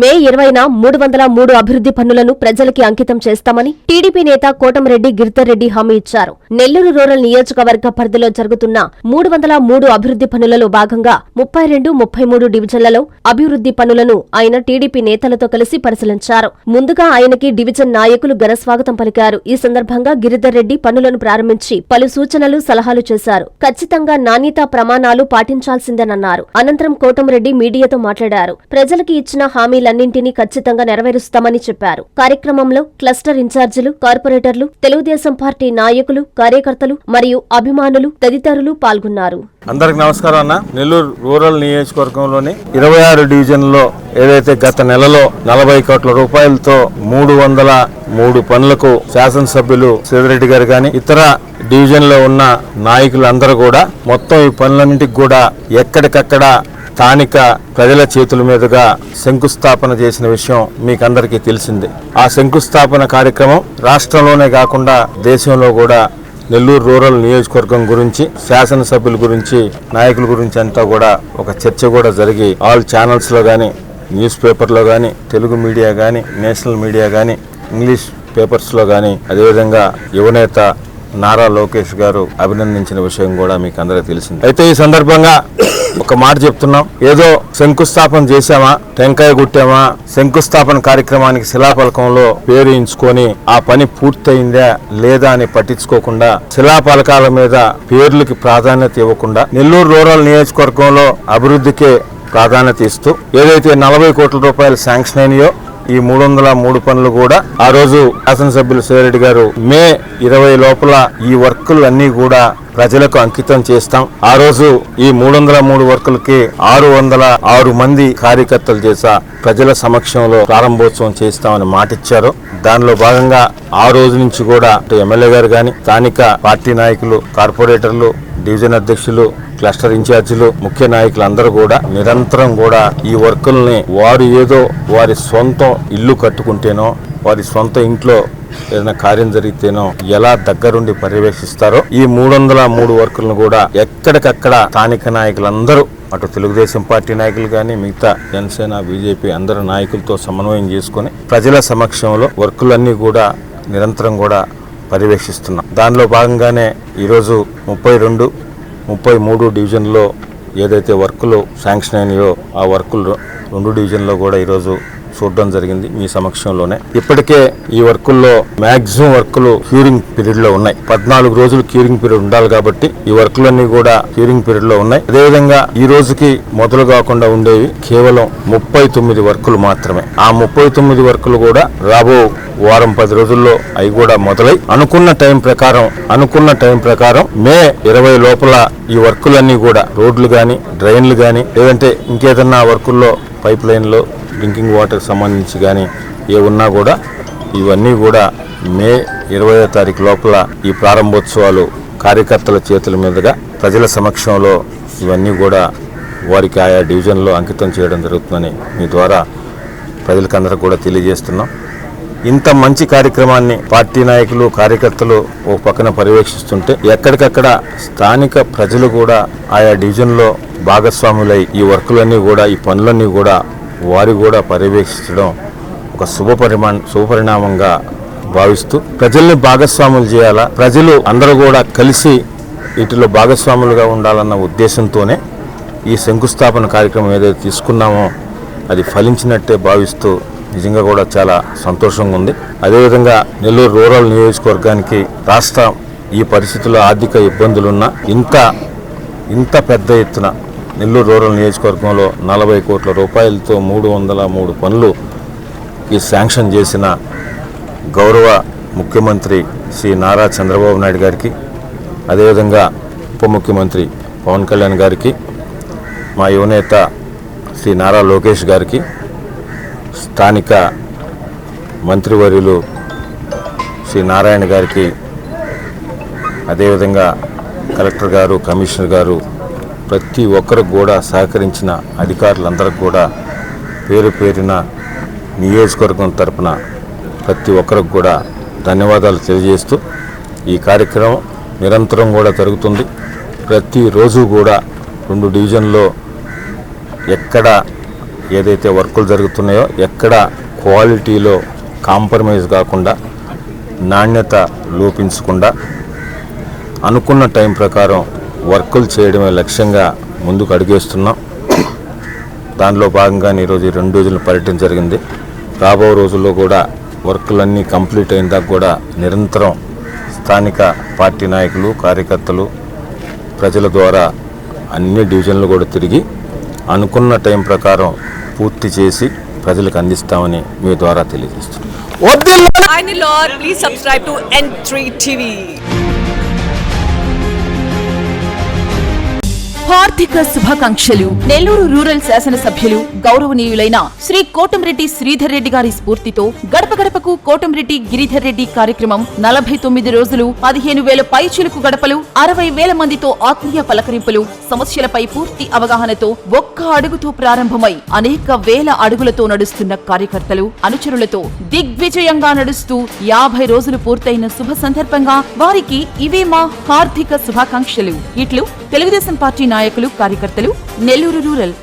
మే ఇరవైన మూడు వందల మూడు అభివృద్ధి పనులను ప్రజలకి అంకితం చేస్తామని టీడీపీ నేత కోటంరెడ్డి గిరిధర్రెడ్డి హామీ ఇచ్చారు. నెల్లూరు రూరల్ నియోజకవర్గ పరిధిలో జరుగుతున్న మూడు వందల మూడు అభివృద్ధి పనులలో భాగంగా ముప్పై రెండు ముప్పై మూడు డివిజన్లలో అభివృద్ధి పనులను ఆయన టీడీపీ నేతలతో కలిసి పరిశీలించారు. ముందుగా ఆయనకి డివిజన్ నాయకులు ఘనస్వాగతం పలికారు. ఈ సందర్భంగా గిరిధర్ రెడ్డి పనులను ప్రారంభించి పలు సూచనలు సలహాలు చేశారు. ఖచ్చితంగా నాణ్యతా ప్రమాణాలు పాటించాల్సిందేనన్నారు. అనంతరం కోటంరెడ్డి మీడియాతో మాట్లాడారు. ప్రజలకి ఇచ్చిన హామీలన్నింటినీ ఖచ్చితంగా నెరవేరుస్తామని చెప్పారు. కార్యక్రమంలో క్లస్టర్ ఇన్ఛార్జీలు కార్పొరేటర్లు తెలుగుదేశం పార్టీ నాయకులు కార్యకర్తలు మరియు అభిమానులు తదితరులు పాల్గొన్నారు. అందరికి నమస్కారం అన్న. నెల్లూరు రూరల్ నియోజకవర్గంలోని ఇరవై ఆరు డివిజన్లో ఏదైతే గత నెలలో నలభై కోట్ల రూపాయలతో మూడు వందల మూడు పనులకు శాసనసభ్యులు సేదిరెడ్డి గారు కానీ ఇతర డివిజన్లో ఉన్న నాయకులందరూ కూడా మొత్తం ఈ పనులన్నింటికి కూడా ఎక్కడికక్కడ స్థానిక ప్రజల చేతుల మీదుగా శంకుస్థాపన చేసిన విషయం మీకందరికీ తెలిసిందే. ఆ శంకుస్థాపన కార్యక్రమం రాష్ట్రంలోనే కాకుండా దేశంలో కూడా నెల్లూరు రూరల్ నియోజకవర్గం గురించి శాసనసభ్యుల గురించి నాయకుల గురించి అంతా కూడా ఒక చర్చ కూడా జరిగి ఆల్ ఛానల్స్లో కానీ న్యూస్ పేపర్లో కానీ తెలుగు మీడియా కానీ నేషనల్ మీడియా కానీ ఇంగ్లీష్ పేపర్స్లో కానీ అదేవిధంగా యువనేత నారా లోకేష్ గారు అభినందించిన విషయం కూడా మీకు అందరికి తెలిసింది. అయితే ఈ సందర్భంగా ఒక మాట చెప్తున్నాం. ఏదో శంకుస్థాపన చేశామా టెంకాయ గుట్టామా శంకుస్థాపన కార్యక్రమానికి శిలాఫలకంలో పేరు ఎంచుకొని ఆ పని పూర్తయిందా లేదా అని పట్టించుకోకుండా శిలాఫలకాల మీద పేర్లకి ప్రాధాన్యత ఇవ్వకుండా నెల్లూరు రూరల్ నియోజకవర్గంలో అభివృద్ధికే ప్రాధాన్యత ఇస్తూ ఏదైతే నలభై కోట్ల రూపాయలు శాంక్షన్ అయినాయో ఈ మూడు వందల మూడు పనులు కూడా ఆ రోజు శాసనసభ్యులు శివరెడ్డి గారు మే ఇరవై లోపల ఈ వర్కులు అన్ని కూడా ప్రజలకు అంకితం చేస్తాం. ఆ రోజు ఈ మూడు వందల మూడు వర్కులకి ఆరు వందల ఆరు మంది కార్యకర్తలు చేసా ప్రజల సమక్షంలో ప్రారంభోత్సవం చేస్తామని మాటిచ్చారు. దానిలో భాగంగా ఆ రోజు నుంచి కూడా ఎమ్మెల్యే గారు కానీ స్థానిక పార్టీ నాయకులు కార్పొరేటర్లు డివిజన్ అధ్యక్షులు క్లస్టర్ ఇన్ఛార్జీలు ముఖ్య నాయకులు అందరూ కూడా నిరంతరం కూడా ఈ వర్కుల్ని వారు ఏదో వారి సొంత ఇల్లు కట్టుకుంటేనో వారి సొంత ఇంట్లో ఏదైనా కార్యం జరిగితేనో ఎలా దగ్గరుండి పర్యవేక్షిస్తారో ఈ మూడు వందల మూడు వర్కులను కూడా ఎక్కడికక్కడ స్థానిక నాయకులందరూ అటు తెలుగుదేశం పార్టీ నాయకులు కానీ మిగతా జనసేన బీజేపీ అందరు నాయకులతో సమన్వయం చేసుకొని ప్రజల సమక్షంలో వర్కులన్నీ కూడా నిరంతరం కూడా పర్యవేక్షిస్తున్నాం దానిలో భాగంగానే ఈరోజు ముప్పై రెండు ముప్పై మూడు డివిజన్లో ఏదైతే వర్కులు శాంక్షన్ అయినాయో ఆ వర్కులు రెండు డివిజన్లో కూడా ఈరోజు చూడడం జరిగింది మీ సమక్షంలోనే. ఇప్పటికే ఈ వర్కుల్లో మాక్సిమం వర్కులు క్యూరింగ్ పీరియడ్లో ఉన్నాయి. పద్నాలుగు రోజులు క్యూరింగ్ పీరియడ్ ఉండాలి కాబట్టి ఈ వర్కులన్నీ కూడా క్యూరింగ్ పీరియడ్లో ఉన్నాయి. అదేవిధంగా ఈ రోజుకి మొదలు కాకుండా ఉండేవి కేవలం ముప్పై తొమ్మిది వర్కులు మాత్రమే. ఆ ముప్పై తొమ్మిది వర్కులు కూడా రాబో వారం పది రోజుల్లో అవి కూడా మొదలై అనుకున్న టైం ప్రకారం అనుకున్న టైం ప్రకారం మే ఇరవై లోపల ఈ వర్కులన్నీ కూడా రోడ్లు గాని డ్రైన్లు గాని లేదంటే ఇంకేదన్నా వర్కుల్లో పైప్ లైన్లో డ్రింకింగ్ వాటర్ సంబంధించి కానీ ఏ ఉన్నా కూడా ఇవన్నీ కూడా మే ఇరవయో తారీఖు లోపల ఈ ప్రారంభోత్సవాలు కార్యకర్తల చేతుల మీదుగా ప్రజల సమక్షంలో ఇవన్నీ కూడా వారికి ఆయా డివిజన్లో అంకితం చేయడం జరుగుతుందని మీ ద్వారా ప్రజలకందరూ కూడా తెలియజేస్తున్నాం. ఇంత మంచి కార్యక్రమాన్ని పార్టీ నాయకులు కార్యకర్తలు ఓ పక్కన పర్యవేక్షిస్తుంటే ఎక్కడికక్కడ స్థానిక ప్రజలు కూడా ఆయా డివిజన్లో భాగస్వాములై ఈ వర్కులన్నీ కూడా ఈ పనులన్నీ కూడా వారు కూడా పర్యవేక్షించడం ఒక శుభ పరిమా శుభపరిణామంగా భావిస్తూ ప్రజల్ని భాగస్వాములు చేయాలా? ప్రజలు అందరూ కూడా కలిసి వీటిలో భాగస్వాములుగా ఉండాలన్న ఉద్దేశంతోనే ఈ శంకుస్థాపన కార్యక్రమం ఏదైతే తీసుకున్నామో అది ఫలించినట్టే భావిస్తూ నిజంగా కూడా చాలా సంతోషంగా ఉంది. అదేవిధంగా నెల్లూరు రూరల్ నియోజకవర్గానికి రాష్ట్రం ఈ పరిస్థితుల్లో ఆర్థిక ఇబ్బందులున్నా ఇంత ఇంత పెద్ద ఎత్తున నెల్లూరు రూరల్ నియోజకవర్గంలో నలభై కోట్ల రూపాయలతో మూడు వందల మూడు పనులు ఈ శాంక్షన్ చేసిన గౌరవ ముఖ్యమంత్రి శ్రీ నారా చంద్రబాబు నాయుడు గారికి అదేవిధంగా ఉప ముఖ్యమంత్రి పవన్ కళ్యాణ్ గారికి మా యువనేత శ్రీ నారా లోకేష్ గారికి స్థానిక మంత్రివర్యులు శ్రీ నారాయణ గారికి అదేవిధంగా కలెక్టర్ గారు కమిషనర్ గారు ప్రతి ఒక్కరికి కూడా సహకరించిన అధికారులందరికీ కూడా పేరు పేరిన నియోజకవర్గం తరపున ప్రతి ఒక్కరికి కూడా ధన్యవాదాలు తెలియజేస్తూ ఈ కార్యక్రమం నిరంతరం కూడా జరుగుతుంది. ప్రతిరోజు కూడా రెండు డివిజన్లో ఎక్కడ ఏదైతే వర్కులు జరుగుతున్నాయో ఎక్కడ క్వాలిటీలో కాంప్రమైజ్ కాకుండా నాణ్యత లోపించకుండా అనుకున్న టైం ప్రకారం వర్కులు చేయడమే లక్ష్యంగా ముందుకు అడుగేస్తున్నాం. దానిలో భాగంగానే ఈరోజు ఈ రెండు రోజులు పర్యటన జరిగింది. రాబో రోజుల్లో కూడా వర్కులన్నీ కంప్లీట్ అయిన దాకా కూడా నిరంతరం స్థానిక పార్టీ నాయకులు కార్యకర్తలు ప్రజల ద్వారా అన్ని డివిజన్లు కూడా తిరిగి అనుకున్న టైం ప్రకారం పూర్తి చేసి ప్రజలకు అందిస్తామని మీ ద్వారా తెలియజేస్తున్నాం. హార్దిక శుభాకాంక్షలు. నెల్లూరు రూరల్ శాసనసభ్యులు గౌరవనీయులైన శ్రీ కోటంరెడ్డి శ్రీధర్ రెడ్డి గారి స్ఫూర్తితో గడప గడపకు కోటంరెడ్డి గిరిధర్ రెడ్డి కార్యక్రమం నలభై తొమ్మిది రోజులు పదిహేను వేల పైచులకు గడపలు అరవై వేల మందితో ఆత్మీయ పలకరింపులు సమస్యలపై పూర్తి అవగాహనతో ఒక్క అడుగుతో ప్రారంభమై అనేక వేల అడుగులతో నడుస్తున్న కార్యకర్తలు అనుచరులతో దిగ్విజయంగా నడుస్తూ యాభై రోజులు పూర్తయిన శుభ సందర్భంగా వారికి ఇవే మా హార్దిక శుభాకాంక్షలు. ఇట్లు తెలుగుదేశం పార్టీ నాయకులు కార్యకర్తలు నెల్లూరు రూరల్